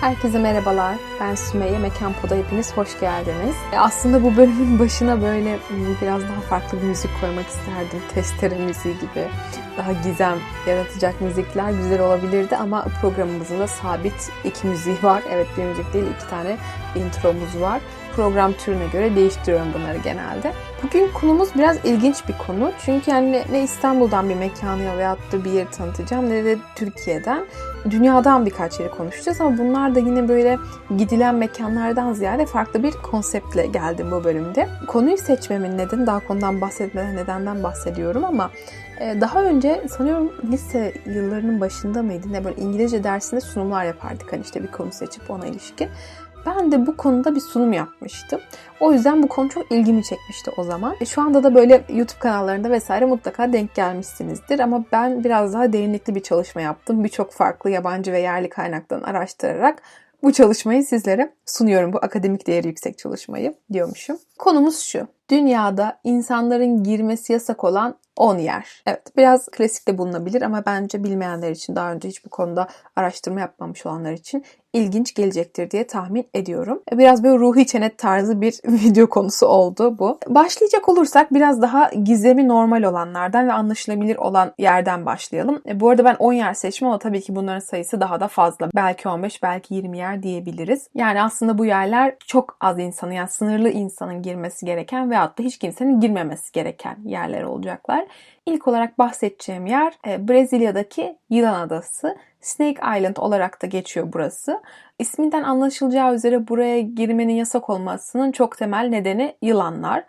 Herkese merhabalar. Ben Sümeyye. Mekan Pod'a hepiniz hoş geldiniz. E, Aslında bu bölümün başına böyle biraz daha farklı bir müzik koymak isterdim. Testere müziği gibi. Daha gizem yaratacak müzikler güzel olabilirdi ama programımızın da sabit iki müziği var. Evet bir müzik değil iki tane intromuz var. Program türüne göre değiştiriyorum bunları genelde. Bugün konumuz biraz ilginç bir konu. Çünkü yani ne İstanbul'dan bir mekanı veyahut da bir yeri tanıtacağım ne de Türkiye'den dünyadan birkaç yeri konuşacağız ama bunlar da yine böyle gidilen mekanlardan ziyade farklı bir konseptle geldim bu bölümde. Konuyu seçmemin nedeni daha konudan bahsetmeden nedenden bahsediyorum ama e, daha önce sanıyorum lise yıllarının başında mıydı ne böyle İngilizce dersinde sunumlar yapardık hani işte bir konu seçip ona ilişkin. Ben de bu konuda bir sunum yapmıştım. O yüzden bu konu çok ilgimi çekmişti o zaman. E, Şu anda da böyle YouTube kanallarında vesaire mutlaka denk gelmişsinizdir. Ama ben biraz daha derinlikli bir çalışma yaptım. Birçok farklı yabancı ve yerli kaynaktan araştırarak bu çalışmayı sizlere sunuyorum. Bu akademik değeri yüksek çalışmayı diyormuşum. Konumuz şu. Dünyada insanların girmesi yasak olan 10 yer. Evet biraz klasik de bulunabilir ama bence bilmeyenler için daha önce hiç bu konuda araştırma yapmamış olanlar için ilginç gelecektir diye tahmin ediyorum. Biraz böyle ruhi çenet tarzı bir video konusu oldu bu. Başlayacak olursak biraz daha gizemi normal olanlardan ve anlaşılabilir olan yerden başlayalım. E, Bu arada ben 10 yer seçtim ama tabii ki bunların sayısı daha da fazla. Belki 15, belki 20 yer diyebiliriz. Yani aslında bu yerler çok az insanın yani sınırlı insanın girmesi gereken veyahut da hiç kimsenin girmemesi gereken yerler olacaklar. İlk olarak bahsedeceğim yer e, Brezilya'daki Yılan Adası. Snake Island olarak da geçiyor burası. İsminden anlaşılacağı üzere buraya girmenin yasak olmasının çok temel nedeni yılanlar.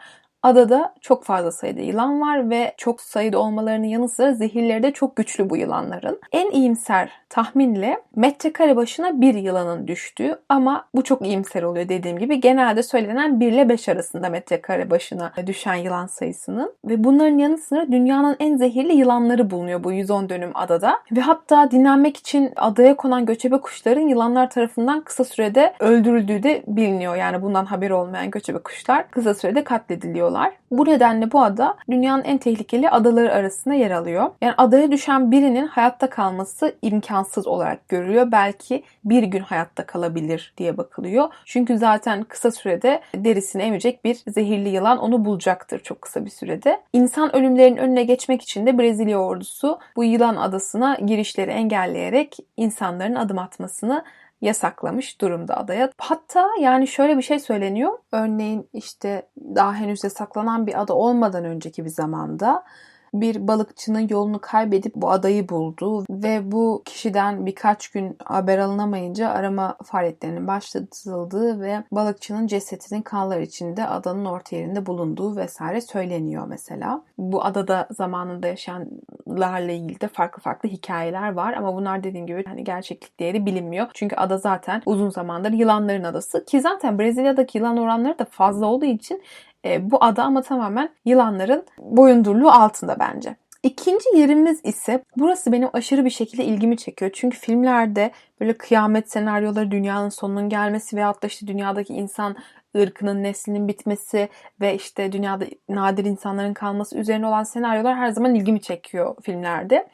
Adada çok fazla sayıda yılan var ve çok sayıda olmalarının yanı sıra zehirleri de çok güçlü bu yılanların. En iyimser tahminle metrekare başına bir yılanın düştüğü ama bu çok iyimser oluyor dediğim gibi. Genelde söylenen 1 ile 5 arasında metrekare başına düşen yılan sayısının. Ve bunların yanı sıra dünyanın en zehirli yılanları bulunuyor bu 110 dönüm adada. Ve hatta dinlenmek için adaya konan göçebe kuşların yılanlar tarafından kısa sürede öldürüldüğü de biliniyor. Yani bundan haberi olmayan göçebe kuşlar kısa sürede katlediliyorlar. Bu nedenle bu ada dünyanın en tehlikeli adaları arasında yer alıyor. Yani adaya düşen birinin hayatta kalması imkansız olarak görülüyor. Belki bir gün hayatta kalabilir diye bakılıyor. Çünkü zaten kısa sürede derisini emecek bir zehirli yılan onu bulacaktır çok kısa bir sürede. İnsan ölümlerinin önüne geçmek için de Brezilya ordusu bu yılan adasına girişleri engelleyerek insanların adım atmasını yasaklamış durumda adaya. Hatta yani şöyle bir şey söyleniyor. Örneğin işte daha henüz yasaklanan bir ada olmadan önceki bir zamanda bir balıkçının yolunu kaybedip bu adayı buldu ve bu kişiden birkaç gün haber alınamayınca arama faaliyetlerinin başlatıldığı ve balıkçının cesetinin kanlar içinde adanın orta yerinde bulunduğu vesaire söyleniyor mesela. Bu adada zamanında yaşayanlarla ilgili de farklı farklı hikayeler var ama bunlar dediğim gibi hani gerçeklik değeri bilinmiyor. Çünkü ada zaten uzun zamandır yılanların adası ki zaten Brezilya'daki yılan oranları da fazla olduğu için e, bu ada ama tamamen yılanların boyundurluğu altında bence. İkinci yerimiz ise burası benim aşırı bir şekilde ilgimi çekiyor. Çünkü filmlerde böyle kıyamet senaryoları, dünyanın sonunun gelmesi veyahut da işte dünyadaki insan ırkının, neslinin bitmesi ve işte dünyada nadir insanların kalması üzerine olan senaryolar her zaman ilgimi çekiyor filmlerde.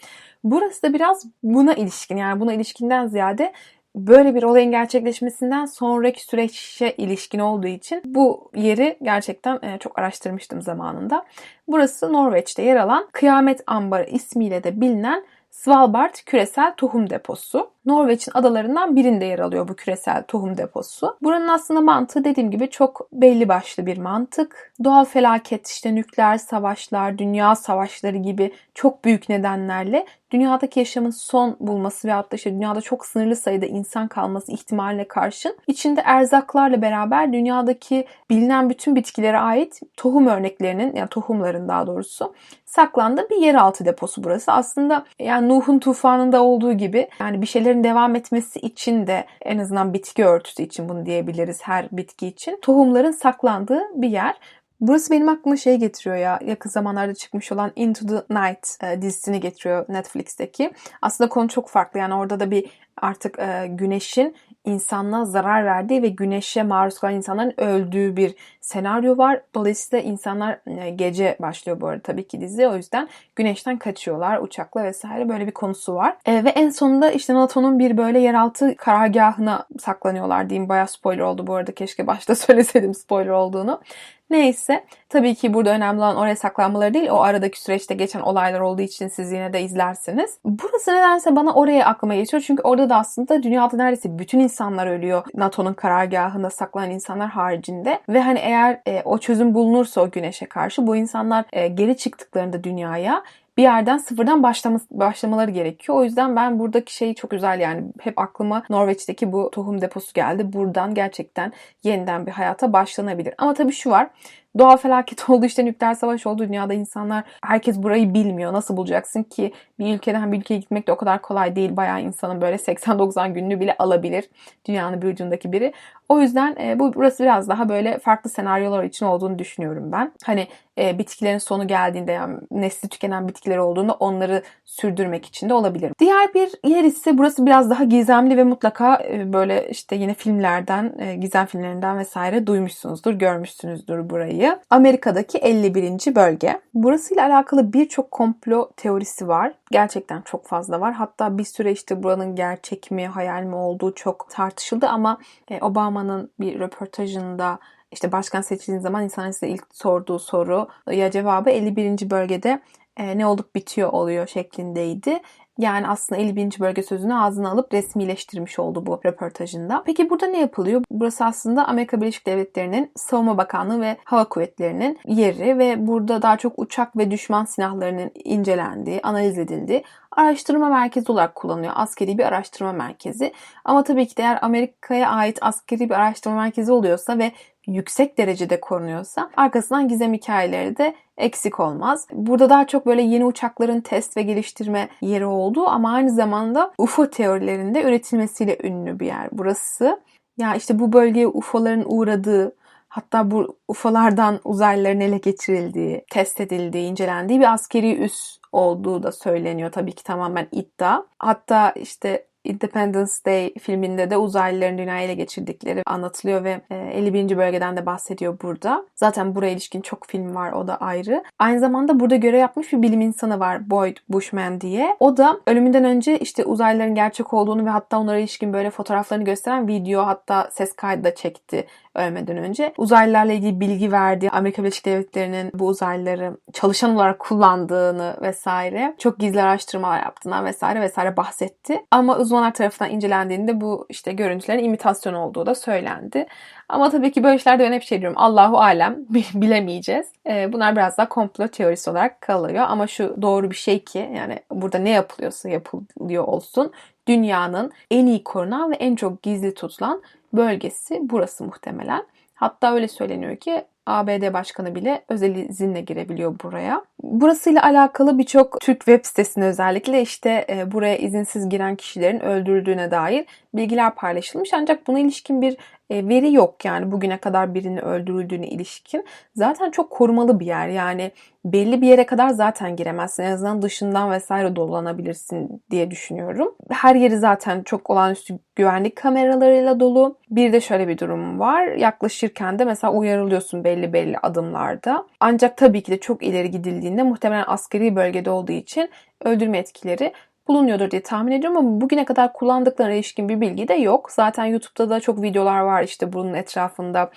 Burası da biraz buna ilişkin yani buna ilişkinden ziyade böyle bir olayın gerçekleşmesinden sonraki süreçe ilişkin olduğu için bu yeri gerçekten e, çok araştırmıştım zamanında. Burası Norveç'te yer alan Kıyamet Ambarı ismiyle de bilinen Svalbard Küresel Tohum Deposu. Norveç'in adalarından birinde yer alıyor bu küresel tohum deposu. Buranın aslında mantığı dediğim gibi çok belli başlı bir mantık. Doğal felaket, işte nükleer savaşlar, dünya savaşları gibi çok büyük nedenlerle dünyadaki yaşamın son bulması veyahut da işte dünyada çok sınırlı sayıda insan kalması ihtimaline karşın içinde erzaklarla beraber dünyadaki bilinen bütün bitkilere ait tohum örneklerinin yani tohumların daha doğrusu saklandığı bir yeraltı deposu burası. Aslında yani Nuh'un tufanında olduğu gibi yani bir şeylerin devam etmesi için de en azından bitki örtüsü için bunu diyebiliriz her bitki için tohumların saklandığı bir yer. Burası benim aklıma şey getiriyor ya yakın zamanlarda çıkmış olan Into the Night e, dizisini getiriyor Netflix'teki. Aslında konu çok farklı yani orada da bir artık e, güneşin insanlığa zarar verdiği ve güneşe maruz kalan insanların öldüğü bir senaryo var. Dolayısıyla insanlar e, gece başlıyor bu arada tabii ki dizi. O yüzden güneşten kaçıyorlar uçakla vesaire böyle bir konusu var. E, ve en sonunda işte NATO'nun bir böyle yeraltı karargahına saklanıyorlar diyeyim. Bayağı spoiler oldu bu arada. Keşke başta söyleseydim spoiler olduğunu. Neyse tabii ki burada önemli olan oraya saklanmaları değil o aradaki süreçte geçen olaylar olduğu için siz yine de izlersiniz. Burası nedense bana oraya aklıma geçiyor çünkü orada da aslında dünyada neredeyse bütün insanlar ölüyor NATO'nun karargahında saklanan insanlar haricinde ve hani eğer e, o çözüm bulunursa o güneşe karşı bu insanlar e, geri çıktıklarında dünyaya bir yerden sıfırdan başlamaları gerekiyor. O yüzden ben buradaki şeyi çok güzel yani hep aklıma Norveç'teki bu tohum deposu geldi. Buradan gerçekten yeniden bir hayata başlanabilir. Ama tabii şu var. Doğal felaket oldu işte nükleer savaş oldu dünyada insanlar herkes burayı bilmiyor. Nasıl bulacaksın ki bir ülkeden bir ülkeye gitmek de o kadar kolay değil. Bayağı insanın böyle 80-90 gününü bile alabilir dünyanın bir ucundaki biri. O yüzden e, bu burası biraz daha böyle farklı senaryolar için olduğunu düşünüyorum ben. Hani e, bitkilerin sonu geldiğinde yani nesli tükenen bitkiler olduğunda onları sürdürmek için de olabilir. Diğer bir yer ise burası biraz daha gizemli ve mutlaka e, böyle işte yine filmlerden, e, gizem filmlerinden vesaire duymuşsunuzdur, görmüşsünüzdür burayı. Amerika'daki 51. bölge. Burasıyla alakalı birçok komplo teorisi var. Gerçekten çok fazla var. Hatta bir süre işte buranın gerçek mi, hayal mi olduğu çok tartışıldı ama e, Obama'nın bir röportajında işte başkan seçildiği zaman insanın size ilk sorduğu soru ya cevabı 51. bölgede e, ne olup bitiyor oluyor şeklindeydi. Yani aslında 51. bölge sözünü ağzına alıp resmileştirmiş oldu bu röportajında. Peki burada ne yapılıyor? Burası aslında Amerika Birleşik Devletleri'nin Savunma Bakanlığı ve Hava Kuvvetleri'nin yeri ve burada daha çok uçak ve düşman silahlarının incelendiği, analiz edildiği araştırma merkezi olarak kullanılıyor. Askeri bir araştırma merkezi. Ama tabii ki de eğer Amerika'ya ait askeri bir araştırma merkezi oluyorsa ve yüksek derecede korunuyorsa arkasından gizem hikayeleri de eksik olmaz. Burada daha çok böyle yeni uçakların test ve geliştirme yeri olduğu ama aynı zamanda UFO teorilerinde üretilmesiyle ünlü bir yer burası. Ya işte bu bölgeye UFO'ların uğradığı, hatta bu UFO'lardan uzaylıların ele geçirildiği, test edildiği, incelendiği bir askeri üs olduğu da söyleniyor. Tabii ki tamamen iddia. Hatta işte Independence Day filminde de uzaylıların dünyayı ele geçirdikleri anlatılıyor ve 51. E, bölgeden de bahsediyor burada. Zaten buraya ilişkin çok film var o da ayrı. Aynı zamanda burada görev yapmış bir bilim insanı var Boyd Bushman diye. O da ölümünden önce işte uzaylıların gerçek olduğunu ve hatta onlara ilişkin böyle fotoğraflarını gösteren video hatta ses kaydı da çekti ölmeden önce. Uzaylılarla ilgili bilgi verdi. Amerika Birleşik Devletleri'nin bu uzaylıları çalışan olarak kullandığını vesaire çok gizli araştırmalar yaptığından vesaire vesaire bahsetti. Ama uzmanlar tarafından incelendiğinde bu işte görüntülerin imitasyon olduğu da söylendi. Ama tabii ki böyle işlerde ben hep şey diyorum. Allahu alem bilemeyeceğiz. Ee, bunlar biraz daha komplo teorisi olarak kalıyor. Ama şu doğru bir şey ki yani burada ne yapılıyorsa yapılıyor olsun. Dünyanın en iyi korunan ve en çok gizli tutulan bölgesi burası muhtemelen. Hatta öyle söyleniyor ki ABD başkanı bile özel izinle girebiliyor buraya. Burasıyla alakalı birçok Türk web sitesinde özellikle işte e, buraya izinsiz giren kişilerin öldürüldüğüne dair bilgiler paylaşılmış. Ancak buna ilişkin bir veri yok yani bugüne kadar birinin öldürüldüğüne ilişkin. Zaten çok korumalı bir yer yani belli bir yere kadar zaten giremezsin. En azından dışından vesaire dolanabilirsin diye düşünüyorum. Her yeri zaten çok olağanüstü güvenlik kameralarıyla dolu. Bir de şöyle bir durum var. Yaklaşırken de mesela uyarılıyorsun belli belli adımlarda. Ancak tabii ki de çok ileri gidildiğinde muhtemelen askeri bölgede olduğu için öldürme etkileri bulunuyordur diye tahmin ediyorum ama bugüne kadar kullandıklarına ilişkin bir bilgi de yok. Zaten YouTube'da da çok videolar var işte bunun etrafında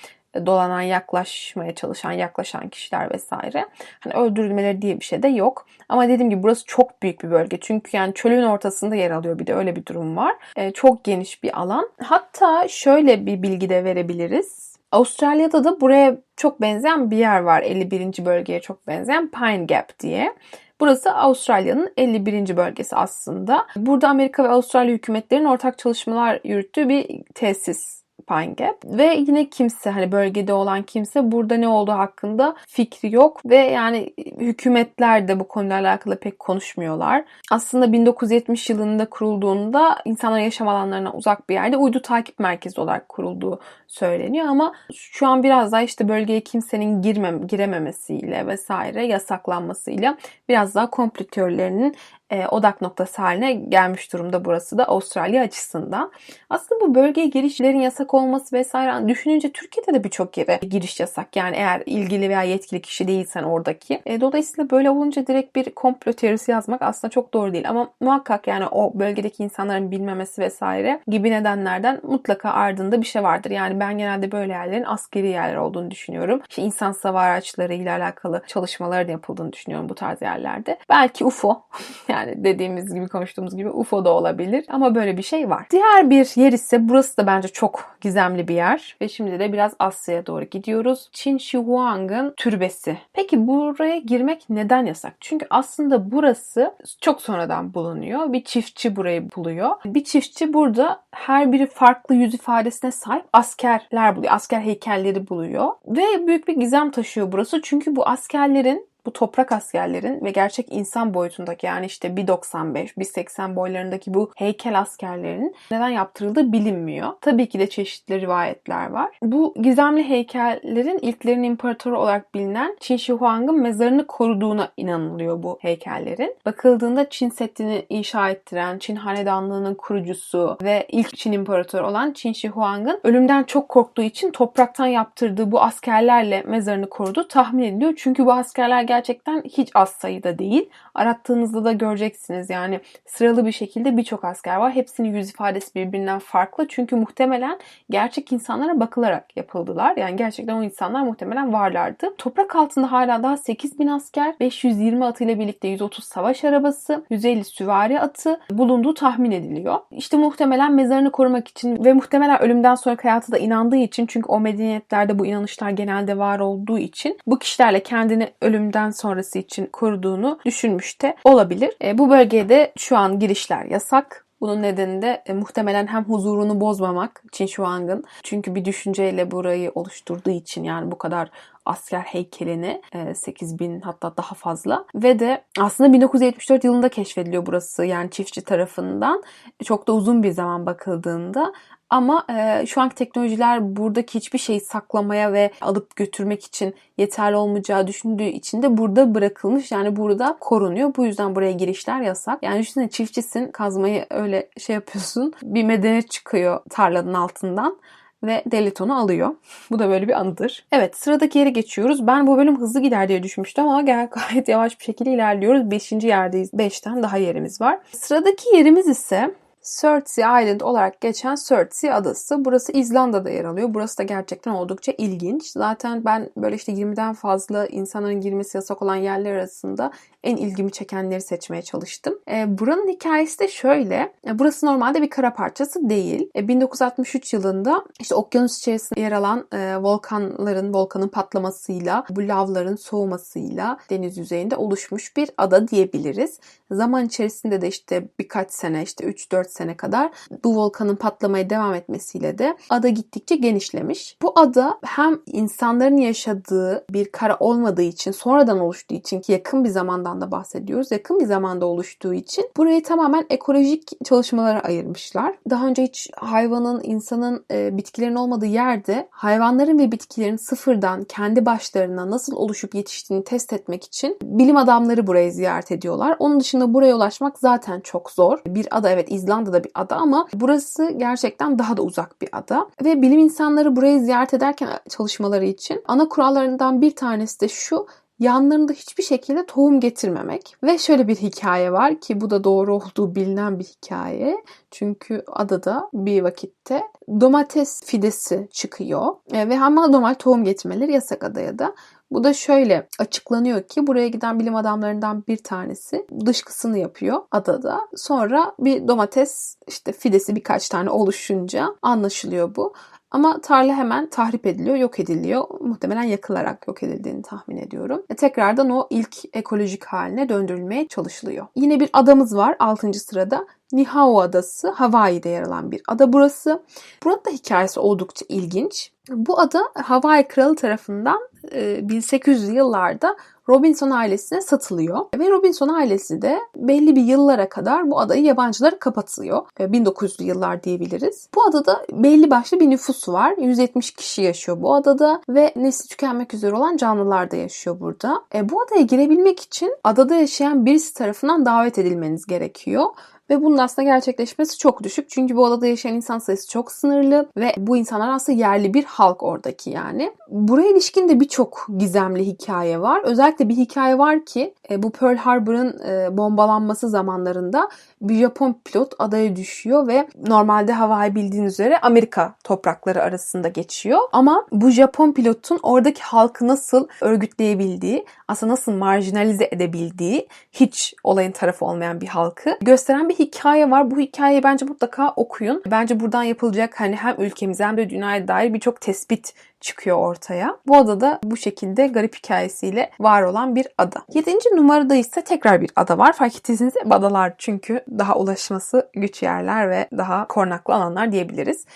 dolanan, yaklaşmaya çalışan, yaklaşan kişiler vesaire. Hani öldürülmeleri diye bir şey de yok. Ama dediğim gibi burası çok büyük bir bölge. Çünkü yani çölün ortasında yer alıyor bir de öyle bir durum var. Ee, çok geniş bir alan. Hatta şöyle bir bilgi de verebiliriz. Avustralya'da da buraya çok benzeyen bir yer var. 51. bölgeye çok benzeyen Pine Gap diye. Burası Avustralya'nın 51. bölgesi aslında. Burada Amerika ve Avustralya hükümetlerinin ortak çalışmalar yürüttüğü bir tesis Pine Gap. Ve yine kimse hani bölgede olan kimse burada ne olduğu hakkında fikri yok. Ve yani hükümetler de bu konuyla alakalı pek konuşmuyorlar. Aslında 1970 yılında kurulduğunda insanlar yaşam alanlarına uzak bir yerde uydu takip merkezi olarak kurulduğu söyleniyor. Ama şu an biraz daha işte bölgeye kimsenin girmem, girememesiyle vesaire yasaklanmasıyla biraz daha komplo teorilerinin e, odak noktası haline gelmiş durumda burası da Avustralya açısından. Aslında bu bölgeye girişlerin yasak olması vesaire düşününce Türkiye'de de birçok yere giriş yasak. Yani eğer ilgili veya yetkili kişi değilsen oradaki. E, dolayısıyla böyle olunca direkt bir komplo teorisi yazmak aslında çok doğru değil. Ama muhakkak yani o bölgedeki insanların bilmemesi vesaire gibi nedenlerden mutlaka ardında bir şey vardır. Yani ben genelde böyle yerlerin askeri yerler olduğunu düşünüyorum. İşte insan savar araçları ile alakalı çalışmalar da yapıldığını düşünüyorum bu tarz yerlerde. Belki UFO yani dediğimiz gibi konuştuğumuz gibi UFO da olabilir ama böyle bir şey var. Diğer bir yer ise burası da bence çok gizemli bir yer ve şimdi de biraz Asya'ya doğru gidiyoruz. Qin Shi Huang'ın türbesi. Peki buraya girmek neden yasak? Çünkü aslında burası çok sonradan bulunuyor. Bir çiftçi burayı buluyor. Bir çiftçi burada her biri farklı yüz ifadesine sahip askerler buluyor. Asker heykelleri buluyor. Ve büyük bir gizem taşıyor burası. Çünkü bu askerlerin bu toprak askerlerin ve gerçek insan boyutundaki yani işte 1.95, 1.80 boylarındaki bu heykel askerlerin neden yaptırıldığı bilinmiyor. Tabii ki de çeşitli rivayetler var. Bu gizemli heykellerin ilklerin imparatoru olarak bilinen Qin Shi Huang'ın mezarını koruduğuna inanılıyor bu heykellerin. Bakıldığında Çin Seddi'ni inşa ettiren, Çin Hanedanlığı'nın kurucusu ve ilk Çin imparatoru olan Qin Shi Huang'ın ölümden çok korktuğu için topraktan yaptırdığı bu askerlerle mezarını koruduğu tahmin ediliyor. Çünkü bu askerler gerçekten hiç az sayıda değil. Arattığınızda da göreceksiniz. Yani sıralı bir şekilde birçok asker var. Hepsinin yüz ifadesi birbirinden farklı. Çünkü muhtemelen gerçek insanlara bakılarak yapıldılar. Yani gerçekten o insanlar muhtemelen varlardı. Toprak altında hala daha 8 bin asker, 520 atıyla birlikte 130 savaş arabası, 150 süvari atı bulunduğu tahmin ediliyor. İşte muhtemelen mezarını korumak için ve muhtemelen ölümden sonraki hayatı da inandığı için çünkü o medeniyetlerde bu inanışlar genelde var olduğu için bu kişilerle kendini ölümden sonrası için koruduğunu düşünmüş de olabilir. E, bu bölgede şu an girişler yasak. Bunun nedeni de e, muhtemelen hem huzurunu bozmamak Çin Shuang'ın çünkü bir düşünceyle burayı oluşturduğu için yani bu kadar asker heykelini e, 8 bin hatta daha fazla ve de aslında 1974 yılında keşfediliyor burası yani çiftçi tarafından çok da uzun bir zaman bakıldığında ama e, şu anki teknolojiler buradaki hiçbir şeyi saklamaya ve alıp götürmek için yeterli olmayacağı düşündüğü için de burada bırakılmış. Yani burada korunuyor. Bu yüzden buraya girişler yasak. Yani düşünsene çiftçisin kazmayı öyle şey yapıyorsun. Bir medeniyet çıkıyor tarlanın altından ve devlet onu alıyor. Bu da böyle bir anıdır. Evet sıradaki yere geçiyoruz. Ben bu bölüm hızlı gider diye düşünmüştüm ama gayet yavaş bir şekilde ilerliyoruz. Beşinci yerdeyiz. Beşten daha yerimiz var. Sıradaki yerimiz ise Surtsey Island olarak geçen Surtsey adası. Burası İzlanda'da yer alıyor. Burası da gerçekten oldukça ilginç. Zaten ben böyle işte 20'den fazla insanların girmesi yasak olan yerler arasında en ilgimi çekenleri seçmeye çalıştım. E, buranın hikayesi de şöyle. E, burası normalde bir kara parçası değil. E, 1963 yılında işte okyanus içerisinde yer alan e, volkanların, volkanın patlamasıyla, bu lavların soğumasıyla deniz yüzeyinde oluşmuş bir ada diyebiliriz. Zaman içerisinde de işte birkaç sene işte 3-4 sene kadar bu volkanın patlamaya devam etmesiyle de ada gittikçe genişlemiş. Bu ada hem insanların yaşadığı bir kara olmadığı için sonradan oluştuğu için ki yakın bir zamandan da bahsediyoruz. Yakın bir zamanda oluştuğu için burayı tamamen ekolojik çalışmalara ayırmışlar. Daha önce hiç hayvanın, insanın, e, bitkilerin olmadığı yerde hayvanların ve bitkilerin sıfırdan kendi başlarına nasıl oluşup yetiştiğini test etmek için bilim adamları burayı ziyaret ediyorlar. Onun dışında buraya ulaşmak zaten çok zor. Bir ada evet İzlanda'da bir ada ama burası gerçekten daha da uzak bir ada. Ve bilim insanları burayı ziyaret ederken çalışmaları için ana kurallarından bir tanesi de şu yanlarında hiçbir şekilde tohum getirmemek. Ve şöyle bir hikaye var ki bu da doğru olduğu bilinen bir hikaye. Çünkü adada bir vakitte domates fidesi çıkıyor e, ve ama normal tohum getirmeleri yasak adaya da. Bu da şöyle açıklanıyor ki buraya giden bilim adamlarından bir tanesi dışkısını yapıyor adada. Sonra bir domates işte fidesi birkaç tane oluşunca anlaşılıyor bu. Ama tarla hemen tahrip ediliyor, yok ediliyor. Muhtemelen yakılarak yok edildiğini tahmin ediyorum. E, tekrardan o ilk ekolojik haline döndürülmeye çalışılıyor. Yine bir adamız var 6. sırada. Niihau Adası Hawaii'de yer alan bir ada burası. Burada da hikayesi oldukça ilginç. Bu ada Hawaii kralı tarafından 1800'lü yıllarda Robinson ailesine satılıyor. Ve Robinson ailesi de belli bir yıllara kadar bu adayı yabancılara kapatıyor. 1900'lü yıllar diyebiliriz. Bu adada belli başlı bir nüfusu var. 170 kişi yaşıyor bu adada ve nesli tükenmek üzere olan canlılar da yaşıyor burada. E, bu adaya girebilmek için adada yaşayan birisi tarafından davet edilmeniz gerekiyor. Ve bunun aslında gerçekleşmesi çok düşük. Çünkü bu adada yaşayan insan sayısı çok sınırlı ve bu insanlar aslında yerli bir halk oradaki yani. Buraya ilişkin de birçok gizemli hikaye var. Özellikle bir hikaye var ki e, bu Pearl Harbor'ın e, bombalanması zamanlarında bir Japon pilot adaya düşüyor ve normalde Hawaii bildiğiniz üzere Amerika toprakları arasında geçiyor. Ama bu Japon pilotun oradaki halkı nasıl örgütleyebildiği, aslında nasıl marjinalize edebildiği, hiç olayın tarafı olmayan bir halkı gösteren bir hikaye var. Bu hikayeyi bence mutlaka okuyun. Bence buradan yapılacak hani hem ülkemize hem de dünyaya dair birçok tespit çıkıyor ortaya. Bu adada bu şekilde garip hikayesiyle var olan bir ada. Yedinci numarada ise tekrar bir ada var. Fark ettiyseniz adalar çünkü daha ulaşması güç yerler ve daha korunaklı alanlar diyebiliriz.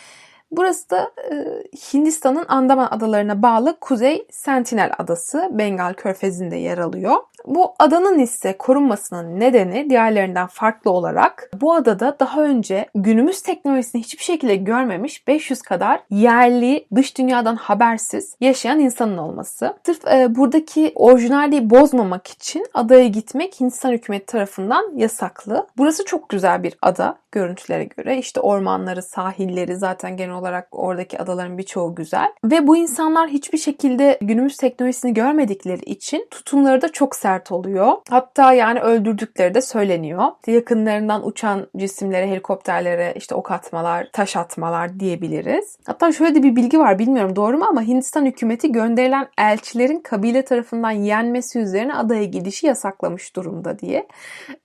Burası da e, Hindistan'ın Andaman adalarına bağlı Kuzey Sentinel Adası Bengal Körfezi'nde yer alıyor. Bu adanın ise korunmasının nedeni diğerlerinden farklı olarak bu adada daha önce günümüz teknolojisini hiçbir şekilde görmemiş 500 kadar yerli dış dünyadan habersiz yaşayan insanın olması. Sırf e, buradaki orijinalliği bozmamak için adaya gitmek Hindistan hükümeti tarafından yasaklı. Burası çok güzel bir ada görüntülere göre. İşte ormanları, sahilleri zaten genel olarak oradaki adaların birçoğu güzel. Ve bu insanlar hiçbir şekilde günümüz teknolojisini görmedikleri için tutumları da çok sert oluyor. Hatta yani öldürdükleri de söyleniyor. Yakınlarından uçan cisimlere, helikopterlere işte ok atmalar, taş atmalar diyebiliriz. Hatta şöyle de bir bilgi var bilmiyorum doğru mu ama Hindistan hükümeti gönderilen elçilerin kabile tarafından yenmesi üzerine adaya gidişi yasaklamış durumda diye.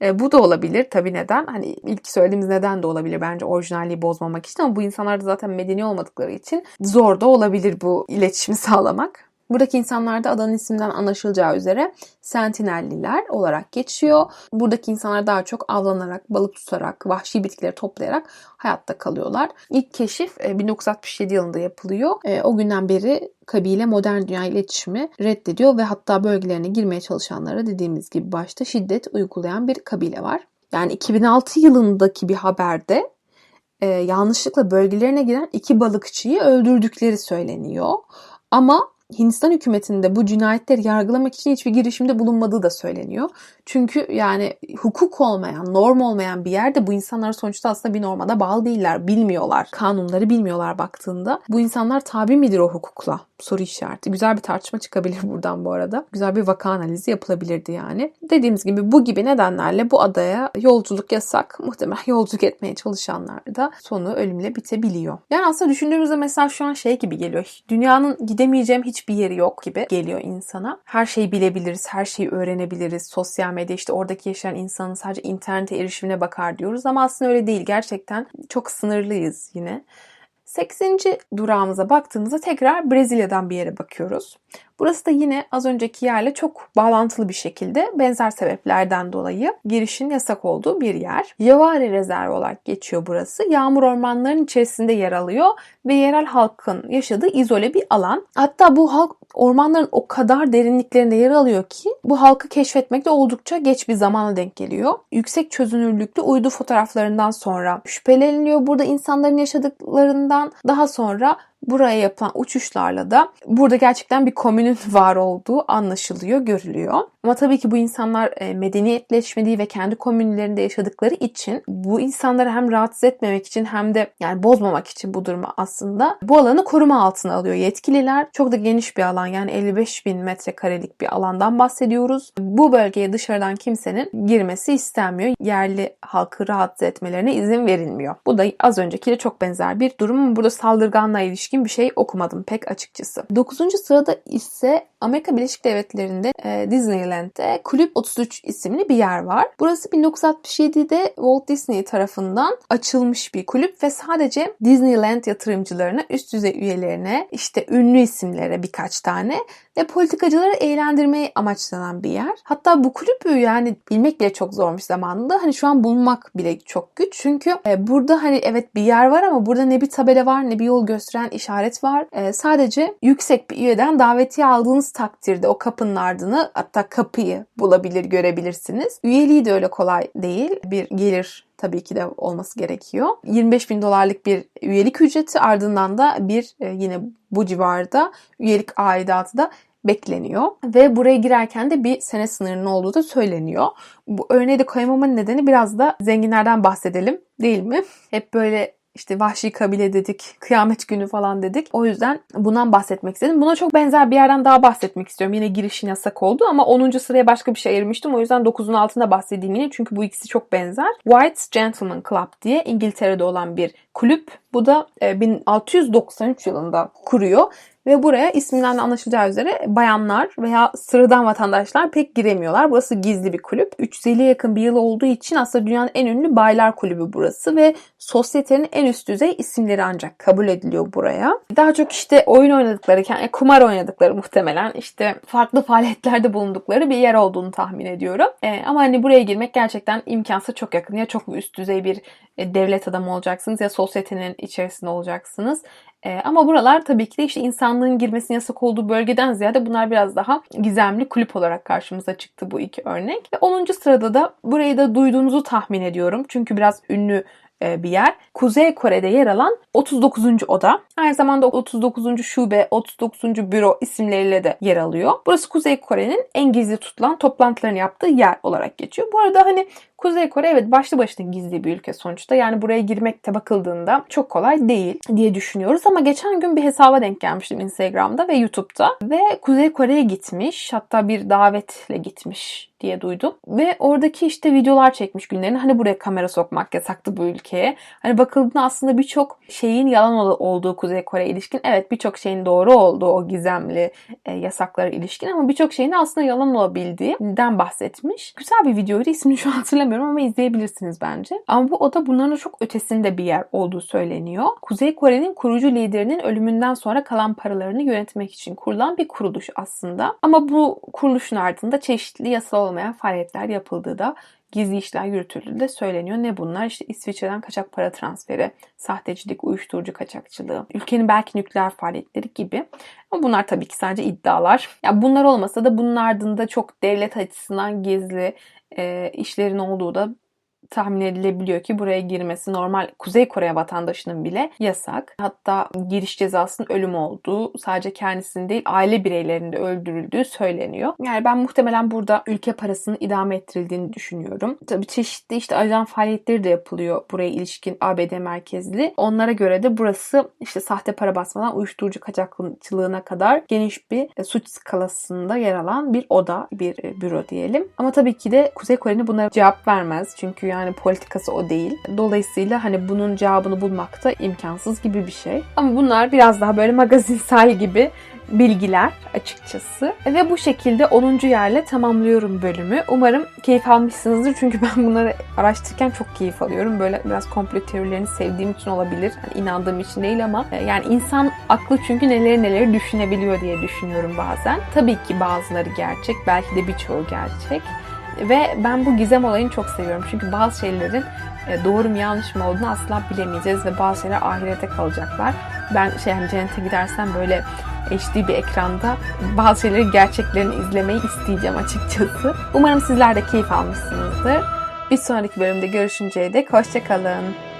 E, bu da olabilir tabii neden? Hani ilk söylediğimiz neden de olabilir bence orijinalliği bozmamak için ama bu insanlar da zaten medeni olmadıkları için zor da olabilir bu iletişimi sağlamak. Buradaki insanlar da adanın isminden anlaşılacağı üzere sentinelliler olarak geçiyor. Buradaki insanlar daha çok avlanarak, balık tutarak, vahşi bitkileri toplayarak hayatta kalıyorlar. İlk keşif 1967 yılında yapılıyor. E, o günden beri kabile modern dünya iletişimi reddediyor ve hatta bölgelerine girmeye çalışanlara dediğimiz gibi başta şiddet uygulayan bir kabile var. Yani 2006 yılındaki bir haberde e, yanlışlıkla bölgelerine giren iki balıkçıyı öldürdükleri söyleniyor. Ama Hindistan hükümetinde bu cinayetleri yargılamak için hiçbir girişimde bulunmadığı da söyleniyor. Çünkü yani hukuk olmayan, norm olmayan bir yerde bu insanlar sonuçta aslında bir normada bağlı değiller. Bilmiyorlar. Kanunları bilmiyorlar baktığında. Bu insanlar tabi midir o hukukla? Soru işareti. Güzel bir tartışma çıkabilir buradan bu arada. Güzel bir vaka analizi yapılabilirdi yani. Dediğimiz gibi bu gibi nedenlerle bu adaya yolculuk yasak. Muhtemelen yolculuk etmeye çalışanlar da sonu ölümle bitebiliyor. Yani aslında düşündüğümüzde mesela şu an şey gibi geliyor. Dünyanın gidemeyeceğim hiçbir yeri yok gibi geliyor insana. Her şeyi bilebiliriz, her şeyi öğrenebiliriz. Sosyal medya işte oradaki yaşayan insanın sadece internete erişimine bakar diyoruz ama aslında öyle değil. Gerçekten çok sınırlıyız yine. 8. durağımıza baktığımızda tekrar Brezilya'dan bir yere bakıyoruz. Burası da yine az önceki yerle çok bağlantılı bir şekilde benzer sebeplerden dolayı girişin yasak olduğu bir yer. Javari Rezervi olarak geçiyor burası. Yağmur ormanlarının içerisinde yer alıyor ve yerel halkın yaşadığı izole bir alan. Hatta bu halk ormanların o kadar derinliklerinde yer alıyor ki bu halkı keşfetmekte oldukça geç bir zamana denk geliyor. Yüksek çözünürlüklü uydu fotoğraflarından sonra şüpheleniliyor burada insanların yaşadıklarından daha sonra buraya yapılan uçuşlarla da burada gerçekten bir komünün var olduğu anlaşılıyor, görülüyor. Ama tabii ki bu insanlar e, medeniyetleşmediği ve kendi komünlerinde yaşadıkları için bu insanları hem rahatsız etmemek için hem de yani bozmamak için bu durumu aslında bu alanı koruma altına alıyor yetkililer. Çok da geniş bir alan yani 55 bin metrekarelik bir alandan bahsediyoruz. Bu bölgeye dışarıdan kimsenin girmesi istenmiyor. Yerli halkı rahatsız etmelerine izin verilmiyor. Bu da az öncekiyle çok benzer bir durum. Burada saldırganla ilişkin bir şey okumadım pek açıkçası. 9. sırada ise Amerika Birleşik Devletleri'nde e, Disneyland'de Kulüp 33 isimli bir yer var. Burası 1967'de Walt Disney tarafından açılmış bir kulüp ve sadece Disneyland yatırımcılarına, üst düzey üyelerine, işte ünlü isimlere birkaç tane ve politikacıları eğlendirmeyi amaçlanan bir yer. Hatta bu kulübü yani bilmek bile çok zormuş zamanında. Hani şu an bulmak bile çok güç. Çünkü e, burada hani evet bir yer var ama burada ne bir tabela var ne bir yol gösteren işaret var. E, sadece yüksek bir üyeden davetiye aldığınız takdirde o kapının ardını hatta kapıyı bulabilir görebilirsiniz. Üyeliği de öyle kolay değil. Bir gelir tabii ki de olması gerekiyor. 25 bin dolarlık bir üyelik ücreti ardından da bir e, yine bu civarda üyelik aidatı da bekleniyor. Ve buraya girerken de bir sene sınırının olduğu da söyleniyor. Bu örneği de koymamın nedeni biraz da zenginlerden bahsedelim değil mi? Hep böyle işte vahşi kabile dedik, kıyamet günü falan dedik. O yüzden bundan bahsetmek istedim. Buna çok benzer bir yerden daha bahsetmek istiyorum. Yine girişin yasak oldu ama 10. sıraya başka bir şey ayırmıştım. O yüzden 9'un altında bahsedeyim yine. Çünkü bu ikisi çok benzer. White Gentleman Club diye İngiltere'de olan bir kulüp. Bu da 1693 yılında kuruyor ve buraya isminden de anlaşılacağı üzere bayanlar veya sıradan vatandaşlar pek giremiyorlar. Burası gizli bir kulüp. 350'ye yakın bir yıl olduğu için aslında dünyanın en ünlü baylar kulübü burası ve sosyetenin en üst düzey isimleri ancak kabul ediliyor buraya. Daha çok işte oyun oynadıkları, yani kumar oynadıkları muhtemelen işte farklı faaliyetlerde bulundukları bir yer olduğunu tahmin ediyorum. E, ama hani buraya girmek gerçekten imkansız çok yakın. Ya çok üst düzey bir e, devlet adamı olacaksınız ya sosyetenin içerisinde olacaksınız. E, ama buralar tabii ki de işte insanlığın girmesine yasak olduğu bölgeden ziyade bunlar biraz daha gizemli kulüp olarak karşımıza çıktı bu iki örnek. Ve 10. sırada da burayı da duyduğunuzu tahmin ediyorum. Çünkü biraz ünlü bir yer. Kuzey Kore'de yer alan 39. oda. Aynı zamanda 39. şube, 39. büro isimleriyle de yer alıyor. Burası Kuzey Kore'nin en gizli tutulan toplantılarını yaptığı yer olarak geçiyor. Bu arada hani Kuzey Kore evet başlı başına gizli bir ülke sonuçta. Yani buraya girmekte bakıldığında çok kolay değil diye düşünüyoruz. Ama geçen gün bir hesaba denk gelmiştim Instagram'da ve YouTube'da. Ve Kuzey Kore'ye gitmiş. Hatta bir davetle gitmiş diye duydum. Ve oradaki işte videolar çekmiş günlerini. Hani buraya kamera sokmak yasaktı bu ülkeye. Hani bakıldığında aslında birçok şeyin yalan olduğu Kuzey Kore ilişkin. Evet birçok şeyin doğru olduğu o gizemli e, yasaklara ilişkin ama birçok şeyin aslında yalan olabildiğinden bahsetmiş. Güzel bir videoydu. İsmini şu an hatırlamıyorum ama izleyebilirsiniz bence. Ama bu oda bunların çok ötesinde bir yer olduğu söyleniyor. Kuzey Kore'nin kurucu liderinin ölümünden sonra kalan paralarını yönetmek için kurulan bir kuruluş aslında. Ama bu kuruluşun ardında çeşitli yasal olmayan faaliyetler yapıldığı da gizli işler yürütüldüğü de söyleniyor. Ne bunlar? İşte İsviçre'den kaçak para transferi, sahtecilik, uyuşturucu kaçakçılığı, ülkenin belki nükleer faaliyetleri gibi. Ama bunlar tabii ki sadece iddialar. Ya bunlar olmasa da bunun ardında çok devlet açısından gizli e, işlerin olduğu da tahmin edilebiliyor ki buraya girmesi normal Kuzey Kore vatandaşının bile yasak. Hatta giriş cezasının ölüm olduğu, sadece kendisinin değil aile bireylerinin de öldürüldüğü söyleniyor. Yani ben muhtemelen burada ülke parasının idame ettirildiğini düşünüyorum. Tabii çeşitli işte ajan faaliyetleri de yapılıyor buraya ilişkin ABD merkezli. Onlara göre de burası işte sahte para basmadan uyuşturucu kaçakçılığına kadar geniş bir e, suç skalasında yer alan bir oda, bir e, büro diyelim. Ama tabii ki de Kuzey Kore'nin bunlara cevap vermez. Çünkü yani politikası o değil. Dolayısıyla hani bunun cevabını bulmak da imkansız gibi bir şey. Ama bunlar biraz daha böyle magazinsel gibi bilgiler açıkçası. Ve bu şekilde 10. yerle tamamlıyorum bölümü. Umarım keyif almışsınızdır. Çünkü ben bunları araştırırken çok keyif alıyorum. Böyle biraz komplo teorilerini sevdiğim için olabilir. Yani inandığım için değil ama e, yani insan aklı çünkü neleri neleri düşünebiliyor diye düşünüyorum bazen. Tabii ki bazıları gerçek. Belki de birçoğu gerçek. Ve ben bu gizem olayını çok seviyorum. Çünkü bazı şeylerin e, doğru mu yanlış mı olduğunu asla bilemeyeceğiz ve bazı şeyler ahirete kalacaklar. Ben şey hani cennete gidersem böyle HD bir ekranda bazı şeylerin gerçeklerini izlemeyi isteyeceğim açıkçası. Umarım sizler de keyif almışsınızdır. Bir sonraki bölümde görüşünceye dek hoşçakalın.